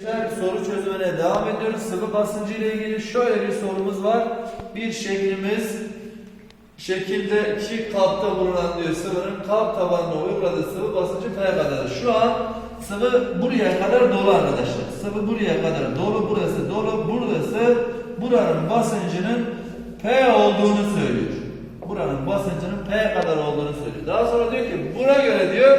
Arkadaşlar soru çözümüne devam ediyoruz. Sıvı basıncı ile ilgili şöyle bir sorumuz var. Bir şeklimiz şekilde iki kapta bulunan diyor sıvının kap tabanına uyguladığı sıvı basıncı P kadardır. Şu an sıvı buraya kadar dolu arkadaşlar. Sıvı buraya kadar dolu, burası dolu, burası buranın basıncının P olduğunu söylüyor. Buranın basıncının P kadar olduğunu söylüyor. Daha sonra diyor ki buna göre diyor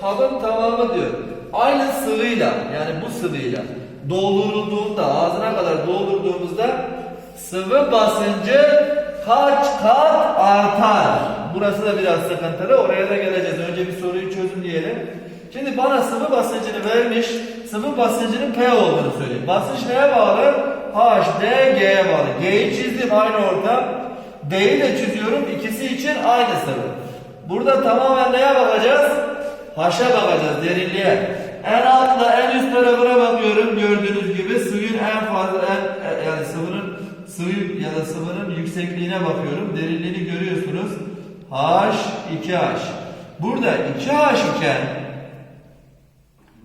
kabın tamamı diyor. Aynı sıvıyla yani bu sıvıyla doldurulduğunda ağzına kadar doldurduğumuzda sıvı basıncı kaç kat artar? Burası da biraz sıkıntılı. Oraya da geleceğiz. Önce bir soruyu çözün diyelim. Şimdi bana sıvı basıncını vermiş. Sıvı basıncının P olduğunu söylüyor. Basınç neye bağlı? H, D, G'ye bağlı. G'yi çizdim aynı ortam. D'yi de çiziyorum. İkisi için aynı sıvı. Burada tamamen neye bakacağız? Haşa bakacağız derinliğe. En altla en üst tarafına bakıyorum gördüğünüz gibi suyun en fazla en, e, yani sıvının suyu ya da sıvının yüksekliğine bakıyorum. Derinliğini görüyorsunuz. H 2H. Burada 2H iken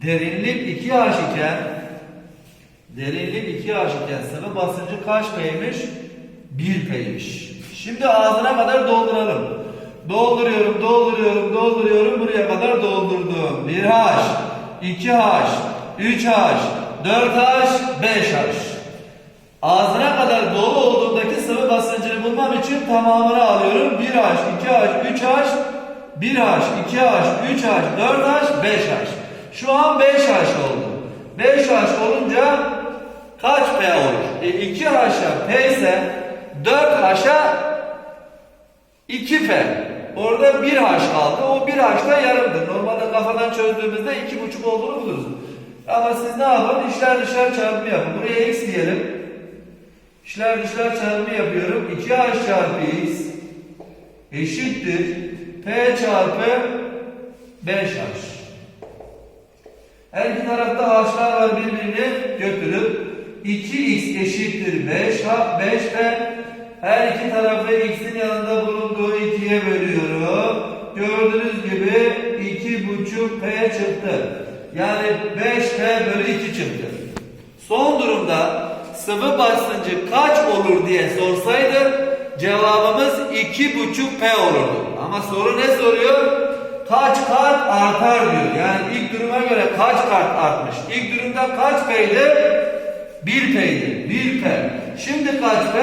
derinlik 2H iken derinlik 2H iken sıvı basıncı kaç P'ymiş? 1 P'ymiş. Şimdi ağzına kadar dolduralım. Dolduruyorum, dolduruyorum, dolduruyorum. Buraya kadar doldurdum. 1H, 2H, 3H, 4H, 5H. Ağzına kadar dolu olduğundaki sıvı basıncını bulmam için tamamını alıyorum. 1H, 2H, 3H, 1H, 2H, 3H, 4H, 5H. Şu an 5H oldu. 5H olunca kaç P olur? E 2H'a P ise 4H'a 2P. Orada 1 H kaldı. O 1 H da yarımdır. Normalde kafadan çözdüğümüzde 2,5 olduğunu buluruz. Ama siz ne yapın? İşler dışlar çarpımı yapın. Buraya x diyelim. İşler dışlar çarpımı yapıyorum. 2H çarpı x eşittir. P çarpı 5H. Her iki tarafta h'lar var birbirini götürüp 2x eşittir 5 h 5p her iki tarafı x'in yanında bulunduğu 2'ye bölüyorum. Gördüğünüz gibi 2,5p çıktı. Yani 5p bölü 2 çıktı. Son durumda sıvı basıncı kaç olur diye sorsaydı cevabımız 2,5p olurdu. Ama soru ne soruyor? Kaç kat artar diyor. Yani ilk duruma göre kaç kat artmış? İlk durumda kaç p'ydi? 1 p'ydi. 1 p. Şimdi kaç p?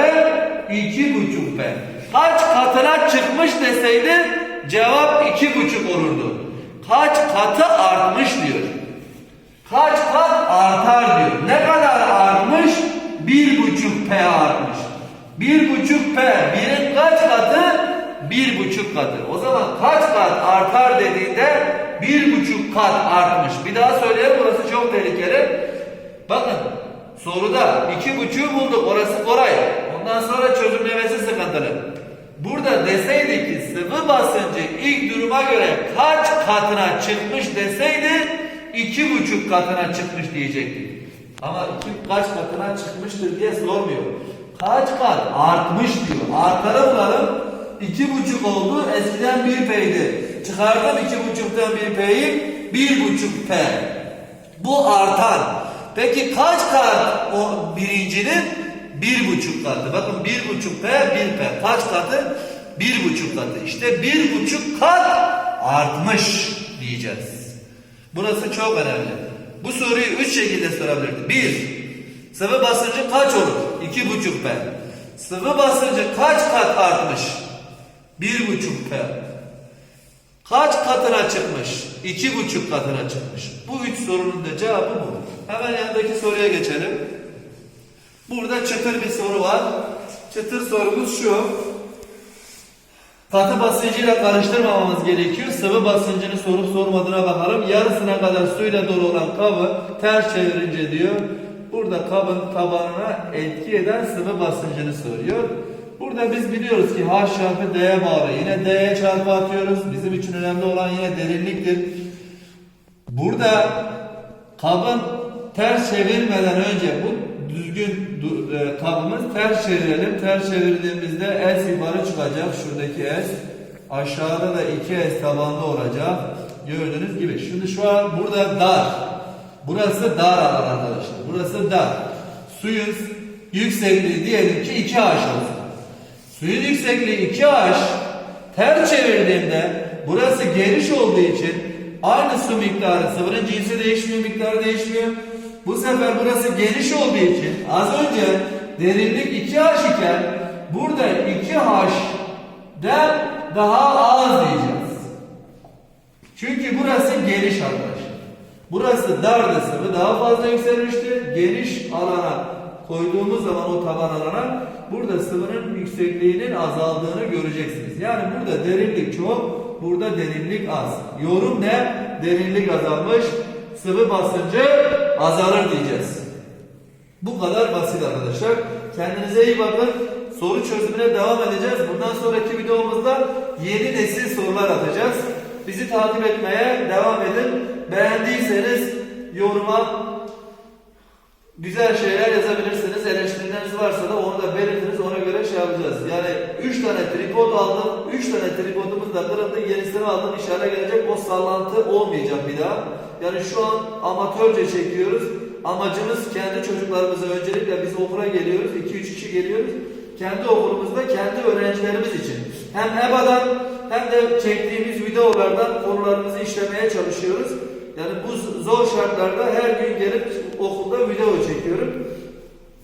2,5 p. Kaç katına çıkmış deseydi cevap 2,5 olurdu. Kaç katı artmış diyor. Kaç kat artar diyor. Ne kadar artmış? 1,5 p artmış. 1,5 p. Birin kaç katı? Bir buçuk katı. O zaman kaç kat artar dediğinde bir buçuk kat artmış. Bir daha söyleyeyim burası çok tehlikeli. Bakın soruda iki buçuğu bulduk orası kolay. Ondan sonra çözümlemesi sıkıntılı. Burada deseydi ki sıvı basıncı ilk duruma göre kaç katına çıkmış deseydi iki buçuk katına çıkmış diyecektik. Ama iki kaç katına çıkmıştır diye sormuyor. Kaç kat artmış diyor. Artarı bulalım. İki buçuk oldu. Eskiden bir p'ydi. Çıkardım iki buçuktan bir p'yi. Bir buçuk p. Bu artan. Peki kaç kat o birincinin? Bir buçuk katı. Bakın bir buçuk p, bir p. Kaç katı? Bir buçuk katı. İşte bir buçuk kat artmış diyeceğiz. Burası çok önemli. Bu soruyu üç şekilde sorabilirdi. Bir, sıvı basıncı kaç olur? İki buçuk p. Sıvı basıncı kaç kat artmış? Bir buçuk P. Kaç katına çıkmış? İki buçuk katına çıkmış. Bu üç sorunun da cevabı bu. Hemen yanındaki soruya geçelim. Burada çıtır bir soru var. Çıtır sorumuz şu. Katı basıncıyla karıştırmamamız gerekiyor. Sıvı basıncını sorup sormadığına bakalım. Yarısına kadar suyla dolu olan kabı ters çevirince diyor. Burada kabın tabanına etki eden sıvı basıncını soruyor. Burada biz biliyoruz ki H çarpı D'ye bağlı. Yine D'ye çarpı atıyoruz. Bizim için önemli olan yine derinliktir. Burada kabın ters çevirmeden önce bu düzgün e, kabımız ters çevirelim. Ters çevirdiğimizde S yukarı çıkacak. Şuradaki S. Aşağıda da 2S tabanda olacak. Gördüğünüz gibi. Şimdi şu an burada dar. Burası dar arkadaşlar. Burası dar. Suyun yüksekliği diyelim ki 2H olsun. Suyun yüksekliği 2H ters çevirdiğimde burası geniş olduğu için aynı su miktarı sıvının cinsi değişmiyor, miktarı değişmiyor. Bu sefer burası geniş olduğu için az önce derinlik 2H iken burada 2H'den daha az diyeceğiz. Çünkü burası geniş arkadaşlar. Burası dardı sıvı daha fazla yükselmişti. Geniş alana koyduğumuz zaman o taban alana burada sıvının yüksekliğinin azaldığını göreceksiniz. Yani burada derinlik çok, burada derinlik az. Yorum ne? Derinlik azalmış, sıvı basıncı azalır diyeceğiz. Bu kadar basit arkadaşlar. Kendinize iyi bakın. Soru çözümüne devam edeceğiz. Bundan sonraki videomuzda yeni nesil sorular atacağız. Bizi takip etmeye devam edin. Beğendiyseniz yoruma güzel şeyler yazabilirsiniz. Eleştirileriniz varsa da onu da belirtiniz. Ona göre şey yapacağız. Yani 3 tane tripod aldım. 3 tane tripodumuz da kırıldı. Yenisini aldım. İnşallah gelecek. O sallantı olmayacak bir daha. Yani şu an amatörce çekiyoruz. Amacımız kendi çocuklarımıza öncelikle biz okula geliyoruz. 2-3 kişi geliyoruz. Kendi okulumuzda kendi öğrencilerimiz için. Hem EBA'dan hem de çektiğimiz videolardan konularımızı işlemeye çalışıyoruz. Yani bu zor şartlarda her gün gelip okulda video çekiyorum.